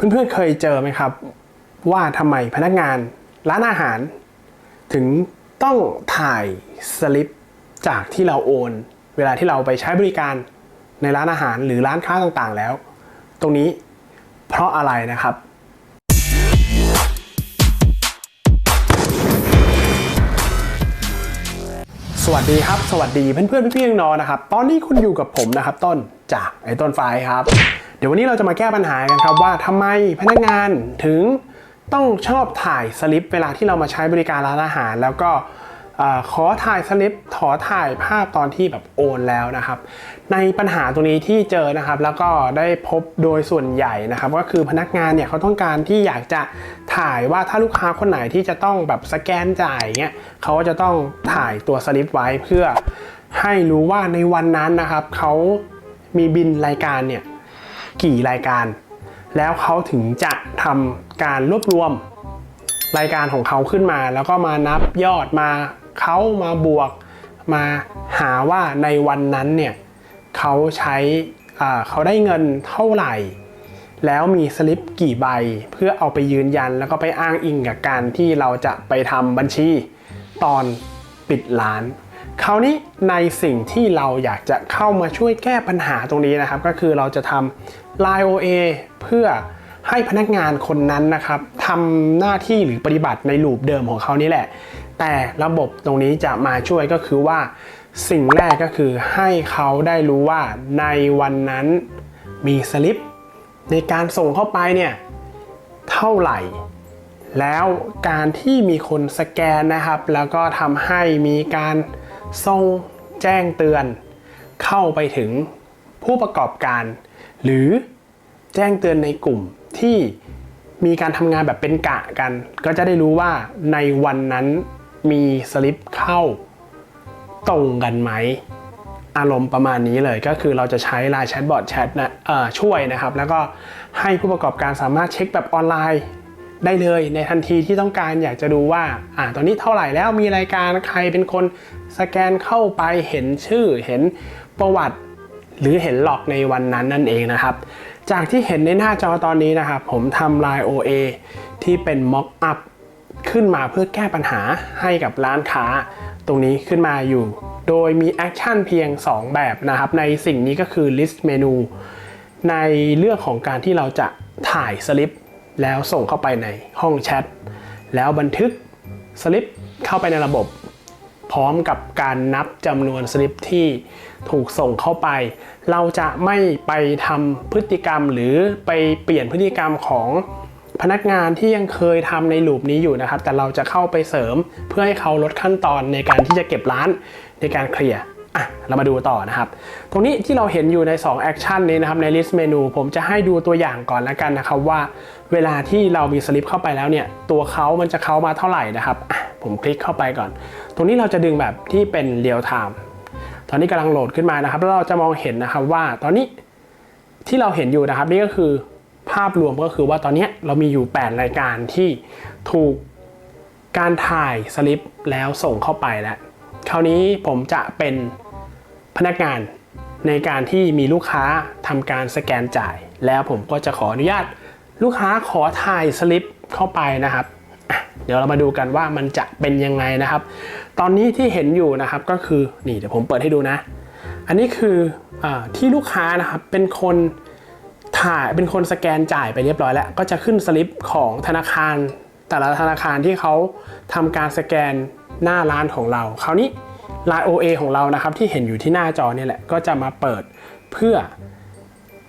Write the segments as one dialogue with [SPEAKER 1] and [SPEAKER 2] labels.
[SPEAKER 1] เพื่อนๆเคยเจอไหมครับ ว่าทำไมพนักงานร้านอาหาร ถึงต้องถ่ายสลิปจากที่เราโอน เวลาที่เราไปใช้บริการในร้านอาหารหรือร้านค้าต่างๆแล้ว ตรงนี้เพราะอะไรนะครับสวัสดีครับ สวัสดีเพื่อนๆพี่ๆน้องนะครับ ตอนนี้คุณอยู่กับผมนะครับ ต้นจากไอ้ต้นไฟครับ เดี๋ยววันนี้เราจะมาแก้ปัญหากันครับว่าทำไมพนักงานถึงต้องชอบถ่ายสลิป เวลาที่เรามาใช้บริการร้านอาหาร แล้วก็ขอถ่ายสลิปขอถ่ายภาพตอนที่แบบโอนแล้วนะครับ ในปัญหาตรงนี้ที่เจอนะครับ แล้วก็ได้พบโดยส่วนใหญ่นะครับ ก็คือพนักงานเนี่ยเขาต้องการที่อยากจะถ่ายว่าถ้าลูกค้าคนไหนที่จะต้องแบบสแกนจ่ายเงี้ยเขาก็จะต้องถ่ายตัวสลิปไว้เพื่อให้รู้ว่าในวันนั้นนะครับเขามีบินรายการเนี่ย กี่รายการ แล้วเขาถึงจะทำการรวบรวมรายการของเขาขึ้นมา แล้วก็มานับยอดมาเขามาบวก มาหาว่าในวันนั้นเนี่ยเขาใช้เขาได้เงินเท่าไหร่ แล้วมีสลิปกี่ใบเพื่อเอาไปยืนยันแล้วก็ไปอ้างอิงกับการที่เราจะไปทำบัญชีตอนปิดร้าน คราวนี้ในสิ่งที่เราอยากจะเข้ามาช่วยแก้ปัญหาตรงนี้นะครับ ก็คือเราจะทำ Line OA เพื่อให้พนักงานคนนั้นนะครับทำหน้าที่หรือปฏิบัติในลูปเดิมของเขานี่แหละ แต่ระบบตรงนี้จะมาช่วยก็คือว่า สิ่งแรกก็คือให้เขาได้รู้ว่าในวันนั้นมีสลิป ในการส่งเข้าไปเนี่ยเท่าไหร่ แล้วการที่มีคนสแกนนะครับ แล้วก็ทำให้มีการ ส่งแจ้งเตือน เข้าไปถึงผู้ประกอบการ หรือแจ้งเตือนในกลุ่มที่มีการทำงานแบบเป็นกะกัน ก็จะได้รู้ว่าในวันนั้นมีสลิปเข้าตรงกันไหม อารมณ์ประมาณนี้เลยก็คือเราจะใช้ Line Chatbot Chat นะช่วยนะครับ แล้วก็ให้ผู้ประกอบการสามารถเช็คแบบออนไลน์ ได้เลยในทันทีที่ต้องการอยากจะดูว่าอ่าตอนนี้เท่าไหร่แล้วมีรายการใครเป็นคนสแกนเข้าไปเห็นชื่อเห็นประวัติ หรือเห็นหลอกในวันนั้นนั่นเองนะครับ จากที่เห็นในหน้าจอตอนนี้นะครับ ผมทำ Line OA ที่เป็น Mock Up ขึ้นมาเพื่อแก้ปัญหาให้กับร้านค้า ตรงนี้ขึ้นมาอยู่ โดยมีแอคชั่นเพียง 2 แบบนะครับ ในสิ่งนี้ก็คือ list menu ในเรื่องของการที่เราจะถ่ายสลิป แล้วส่งเข้าไปในห้องแชทแล้วบันทึกสลิปเข้าไปในระบบ พร้อมกับการนับจำนวนสลิปที่ถูกส่งเข้าไป เราจะไม่ไปทำพฤติกรรมหรือไปเปลี่ยนพฤติกรรมของพนักงานที่ยังเคยทำในลูปนี้อยู่นะครับ แต่เราจะเข้าไปเสริมเพื่อให้เขาลดขั้นตอนในการที่จะเก็บร้านในการเคลียร์ อะเรามาดูต่อนะครับ ตรงนี้ที่เราเห็นอยู่ใน2แอคชั่นนี้นะครับใน list menu ผมจะให้ดูตัวอย่างก่อนแล้วกันนะครับว่า เวลาที่เรามีสลิปเข้าไปแล้วเนี่ย ตัวเขามันจะเข้ามาเท่าไหร่นะครับผมคลิกเข้าไปก่อน ตรงนี้เราจะดึงแบบที่เป็น real time ตอนนี้กำลังโหลดขึ้นมานะครับแล้วเราจะมองเห็นนะครับว่าตอนนี้ที่เราเห็นอยู่นะครับนี่ก็คือภาพรวมก็คือว่าตอนนี้เรามีอยู่ 8 รายการที่ถูกการถ่ายสลิปแล้วส่งเข้าไปแล้ว คราวนี้ผมจะเป็นพนักงานในการที่มีลูกค้าทำการสแกนจ่าย แล้วผมก็จะขออนุญาตลูกค้าขอถ่ายสลิปเข้าไปนะครับ เดี๋ยวเรามาดูกันว่ามันจะเป็นยังไงนะครับ ตอนนี้ที่เห็นอยู่นะครับก็คือนี่เดี๋ยวผมเปิดให้ดูนะ อันนี้คืออที่ลูกค้านะครับเป็นคนถ่ายเป็นคนสแกนจ่ายไปเรียบร้อยแล้ว ก็จะขึ้นสลิปของธนาคาร แต่ละธนาคารที่เขาทำการสแกน หน้าร้านของเรา คราวนี้ Line OA ของเรานะครับที่เห็นอยู่ที่หน้าจอเนี่ยแหละก็จะมาเปิดเพื่อ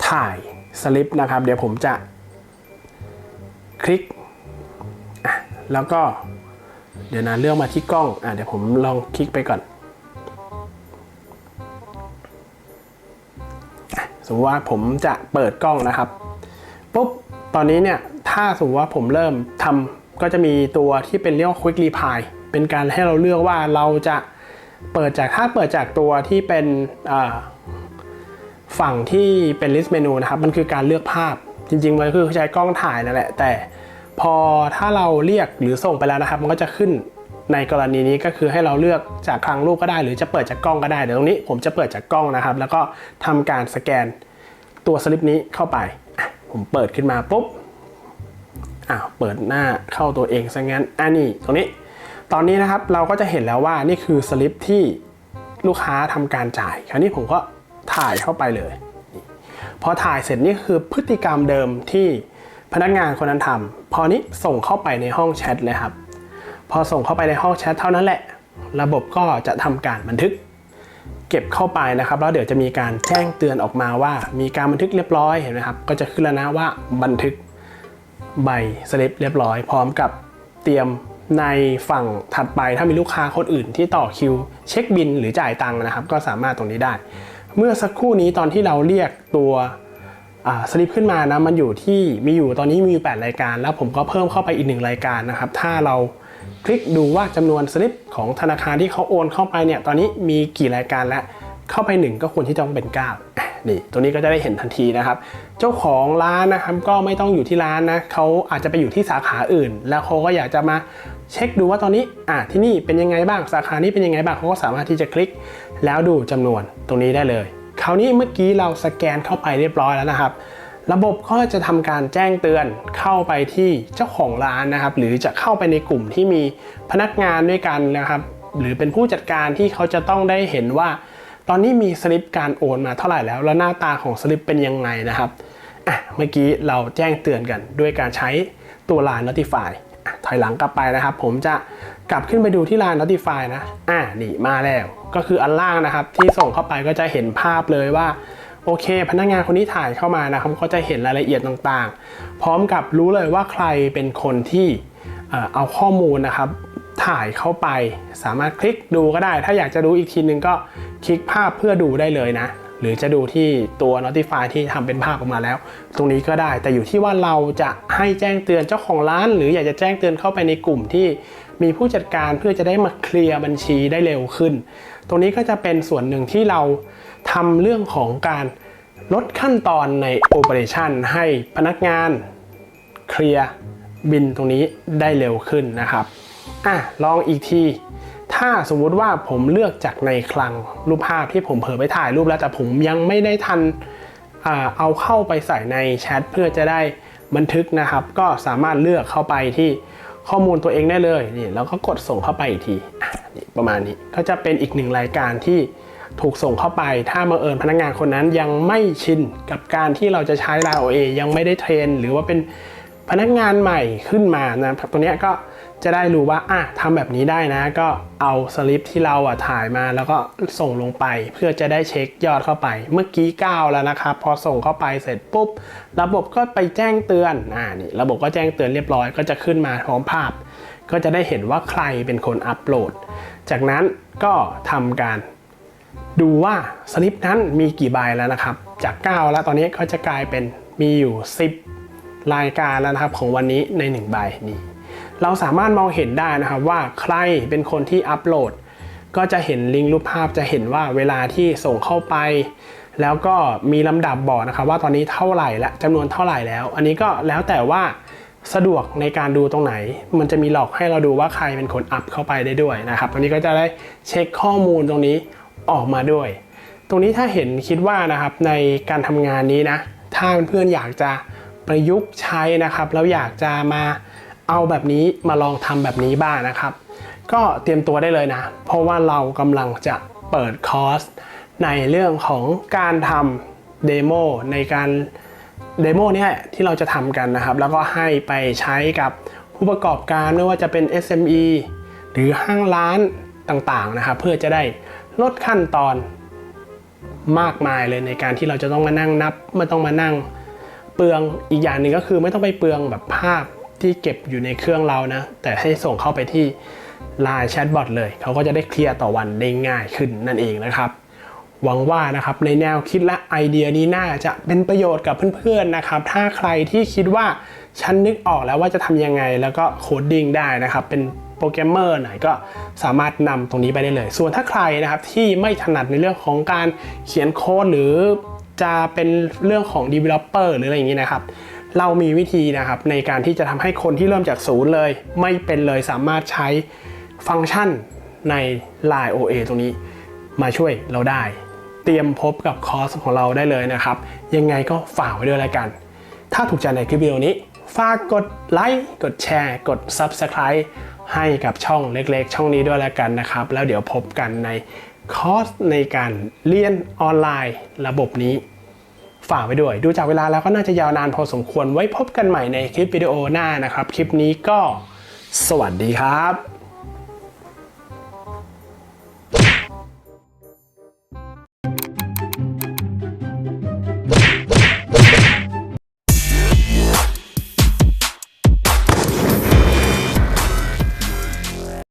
[SPEAKER 1] ถ่ายสลิปนะครับ เดี๋ยวผมจะคลิก แล้วก็เดี๋ยวนะเลือกมาที่กล้องอะเดี๋ยวผมลองคลิกไปก่อน สมมติว่าผมจะเปิดกล้องนะครับปุ๊บตอนนี้เนี่ยถ้าสมมติว่าผมเริ่มทำก็จะมีตัวที่เป็นเรียกว่า Quick Reply เป็นการให้เราเลือกว่าเราจะเปิดจากถ้าเปิดจากตัวที่เป็นฝั่งที่เป็น list menu นะครับ มันคือการเลือกภาพจริงๆ มันคือใช้กล้องถ่ายนั่นแหละ แต่พอถ้าเราเรียกหรือส่งไปแล้วนะครับ มันก็จะขึ้นในกรณีนี้ก็คือให้เราเลือกจากคลังรูปก็ได้ หรือจะเปิดจากกล้องก็ได้เดี๋ยวตรงนี้ผมจะเปิดจากกล้องนะครับ แล้วก็ทำการสแกนตัวสลิปนี้เข้าไป ผมเปิดขึ้นมาปุ๊บอ้าวเปิดหน้าเข้าตัวเองซะงั้นอันนี้ตรงนี้ ตอนนี้นะครับเราก็จะเห็นแล้วว่านี่คือสลิปที่ลูกค้าทำการจ่าย คราวนี้ผมก็ถ่ายเข้าไปเลย พอถ่ายเสร็จนี่คือพฤติกรรมเดิมที่พนักงานคนนั้นทำพอนี้ส่งเข้าไปในห้องแชทเลยครับ พอส่งเข้าไปในห้องแชทเท่านั้นแหละ ระบบก็จะทำการบันทึก เก็บเข้าไปนะครับ แล้วเดี๋ยวจะมีการแจ้งเตือนออกมาว่า มีการบันทึกเรียบร้อยเห็นไหมครับ ก็จะขึ้นแล้วนะว่าบันทึกใบสลิปเรียบร้อย พร้อมกับเตรียม ในฝั่งถัดไปถ้ามีลูกค้าคนอื่นที่ต่อคิว เช็คบินหรือจ่ายตังค์นะครับ ก็สามารถตรงนี้ได้ เมื่อสักครู่นี้ตอนที่เราเรียกตัวสลิปขึ้นมานะมันอยู่ที่มีอยู่ตอนนี้มีอยู่8รายการ แล้วผมก็เพิ่มเข้าไปอีกหนึ่งรายการนะครับ ถ้าเราคลิกดูว่าจำนวนสลิปของธนาคารที่เขาโอนเข้าไปเนี่ยตอนนี้มีกี่รายการแล้วเข้าไป 1 ก็ควรที่จะต้องเป็น 9 นี่ตรงนี้ก็จะได้เห็นทันทีนะครับ เจ้าของร้านนะครับก็ไม่ต้องอยู่ที่ร้านนะเขาอาจจะไปอยู่ที่สาขาอื่น แล้วเขาก็อยากจะมาเช็คดูว่าตอนนี้อะที่นี่เป็นยังไงบ้างสาขานี้เป็นยังไงบ้างเขาก็สามารถที่จะคลิก แล้วดูจำนวนตรงนี้ได้เลย คราวนี้เมื่อกี้เราสแกนเข้าไปเรียบร้อยแล้วนะครับระบบก็จะทำการแจ้งเตือนเข้าไปที่เจ้าของร้านนะครับ หรือจะเข้าไปในกลุ่มที่มีพนักงานด้วยกันนะครับ หรือเป็นผู้จัดการที่เขาจะต้องได้เห็นว่า ตอนนี้มีสลิปการโอนมาเท่าไหร่แล้ว แล้วหน้าตาของสลิปเป็นยังไงนะครับอะเมื่อกี้เราแจ้งเตือนกันด้วยการใช้ตัว Line Notify ถอยหลังกลับไปนะครับ ผมจะกลับขึ้นไปดูที่ Line Notify นะอะนี่มาแล้ว ก็คืออันล่างนะครับ ที่ส่งเข้าไปก็จะเห็นภาพเลยว่าโอเค พนักงานคนนี้ถ่ายเข้ามานะครับก็จะเห็นรายละเอียดต่างๆ พร้อมกับรู้เลยว่าใครเป็นคนที่เอาข้อมูลนะครับ ถ่ายเข้าไป สามารถคลิกดูก็ได้ ถ้าอยากจะดูอีกทีนึงก็คลิกภาพเพื่อดูได้เลยนะ หรือจะดูที่ตัว Notify ที่ทำเป็นภาพออกมาแล้ว ตรงนี้ก็ได้ แต่อยู่ที่ว่าเราจะให้แจ้งเตือนเจ้าของร้าน หรืออยากจะแจ้งเตือนเข้าไปในกลุ่มที่มีผู้จัดการเพื่อจะได้มาเคลียร์บัญชีได้เร็วขึ้น ตรงนี้ก็จะเป็นส่วนหนึ่งที่เราทำเรื่องของการลดขั้นตอนใน Operation ให้พนักงานเคลียร์บินตรงนี้ได้เร็วขึ้นนะครับ อะลองอีกที ถ้าสมมุติว่าผมเลือกจากในคลังรูปภาพที่ผมเผลอไปถ่ายรูปแล้ว แต่ผมยังไม่ได้ทันอเอาเข้าไปใส่ในแชทเพื่อจะได้บันทึกนะครับ ก็สามารถเลือกเข้าไปที่ข้อมูลตัวเองได้เลยนี่แล้วก็กดส่งเข้าไปอีกทีนี่ประมาณนี้ก็จะเป็นอีกหนึ่งรายการที่ถูกส่งเข้าไป ถ้าบังเอิญพนักงานคนนั้นยังไม่ชินกับการที่เราจะใช้ Line OA ยังไม่ได้เทรน หรือว่าเป็นพนักงานใหม่ขึ้นมานะครับตัวเนี้ยก็ จะได้รู้ว่าอะทำแบบนี้ได้นะ ก็เอาสลิปที่เราอะถ่ายมาแล้วก็ส่งลงไป เพื่อจะได้เช็คยอดเข้าไป เมื่อกี้ 9 แล้วนะครับ พอส่งเข้าไปเสร็จปุ๊บ ระบบก็ไปแจ้งเตือนอ่านี่ระบบก็แจ้งเตือนเรียบร้อยก็จะขึ้นมาพร้อมภาพ ก็จะได้เห็นว่าใครเป็นคนอัปโหลด จากนั้นก็ทำการดูว่าสลิปนั้นมีกี่ใบแล้วนะครับ จาก 9 แล้วตอนนี้ก็จะกลายเป็นมีอยู่ 10 รายการแล้วนะครับของวันนี้ใน 1 ใบนี้ เราสามารถมองเห็นได้นะครับว่าใครเป็นคนที่อัปโหลด ก็จะเห็นลิงก์รูปภาพจะเห็นว่าเวลาที่ส่งเข้าไป แล้วก็มีลำดับบอกนะครับว่าตอนนี้เท่าไหร่และจำนวนเท่าไหร่แล้ว อันนี้ก็แล้วแต่ว่าสะดวกในการดูตรงไหน มันจะมีหลอกให้เราดูว่าใครเป็นคนอัพเข้าไปได้ด้วยนะครับ ตรงนี้ก็จะได้เช็คข้อมูลตรงนี้ออกมาด้วย ตรงนี้ถ้าเห็นคิดว่านะครับในการทำงานนี้นะ ถ้าเพื่อนๆอยากจะประยุกต์ใช้นะครับ แล้วอยากจะมา เอาแบบนี้มาลองทำแบบนี้บ้างนะครับ ก็เตรียมตัวได้เลยนะ เพราะว่าเรากำลังจะเปิดคอร์สในเรื่องของการทำเดโมในการเดโมเนี่ยที่เราจะทำกันนะครับ แล้วก็ให้ไปใช้กับผู้ประกอบการไม่ว่าจะเป็น SME หรือห้างร้านต่างๆนะครับ เพื่อจะได้ลดขั้นตอนมากมายเลยในการที่เราจะต้องมานั่งนับไม่ต้องมานั่งเปลืองอีกอย่างหนึ่งก็คือไม่ต้องไปเปลืองแบบภาพ ที่เก็บอยู่ในเครื่องเรานะ แต่ให้ส่งเข้าไปที่ Line Chatbot เลย เขาก็จะได้เคลียร์ต่อวันได้ง่ายขึ้นนั่นเองนะครับ หวังว่านะครับในแนวคิดและไอเดียนี้น่าจะเป็นประโยชน์กับเพื่อนๆนะครับ ถ้าใครที่คิดว่าฉันนึกออกแล้วว่าจะทำยังไงแล้วก็โคดดิ้งได้นะครับ เป็นโปรแกรมเมอร์ไหนก็สามารถนำตรงนี้ไปได้เลย ส่วนถ้าใครนะครับที่ไม่ถนัดในเรื่องของการเขียนโค้ดหรือจะเป็นเรื่องของ developer หรืออะไรอย่างนี้นะครับ เรามีวิธีนะครับในการที่จะทำให้คนที่เริ่มจากศูนย์เลย ไม่เป็นเลยสามารถใช้ฟังก์ชันใน Line OA ตรงนี้ มาช่วยเราได้ เตรียมพบกับคอร์สของเราได้เลยนะครับ ยังไงก็ฝากไว้ด้วยแล้วกัน ถ้าถูกใจในคลิปวิดีโอนี้ ฝากกดไลค์กดแชร์ กด Subscribe ให้กับช่องเล็กๆ ช่องนี้ด้วยแล้วกันนะครับ แล้วเดี๋ยวพบกันในคอร์สในการเรียนออนไลน์ระบบนี้ ฝากไว้ด้วย ดูจากเวลาแล้วก็น่าจะยาวนานพอสมควรไว้พบกันใหม่ในคลิปวิดีโอหน้านะครับ คลิปนี้ก็ สวัสดีครับ